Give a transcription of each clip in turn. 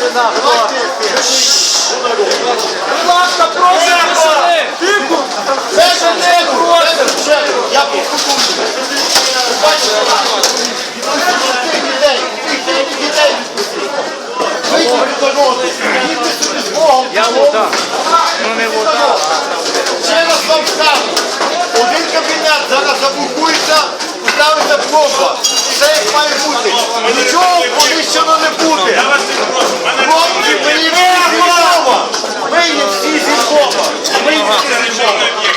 Тишина? Будь ласка, прошу! Тихо! Це ж не проти! Я покупую. Дітей, дітей, дітей. Я вода. Ну не вода. Ще раз вам скажу. Один кабінет зараз заблокується, ставиться пломба. Все як має бути. Нічого поміщено не буде. Я вас не прошу, в мене Хлопці, ви є всі зі Львова. Ви є всі зі Львова. Ви є всі зі Львова. В мене тут завжди Як?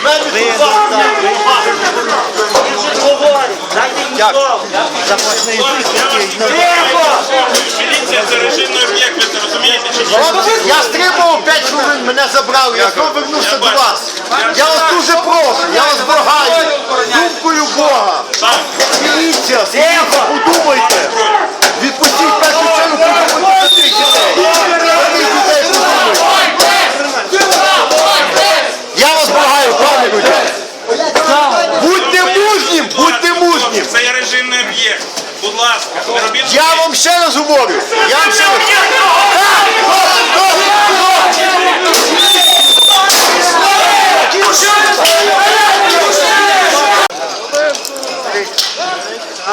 Запасний Міліція це режимний об'єкт, ви це розумієте? Чи ні? Я стримував 5 хвилин, мене забрали, я знову вернувся до вас. Я вас дуже прошу, я вас благаю, думкою Бога. Міліція, сидіть, подумайте. Відпустіть в першу чергу, подумайте за тих дітей. За тих дітей подумайте. Я вас благаю, пане люди. Будьте мужнім, будьте мужнім. це є режимний об'єкт. Будь ласка, не робіть. Я вам ще раз говорю. Я вам ще раз.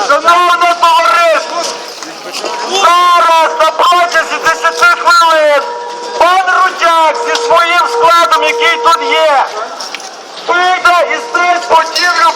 Шановне товариство, зараз на протязі 10 хвилин пан Рудяк зі своїм складом, який тут є, вийде і знищить будівлю.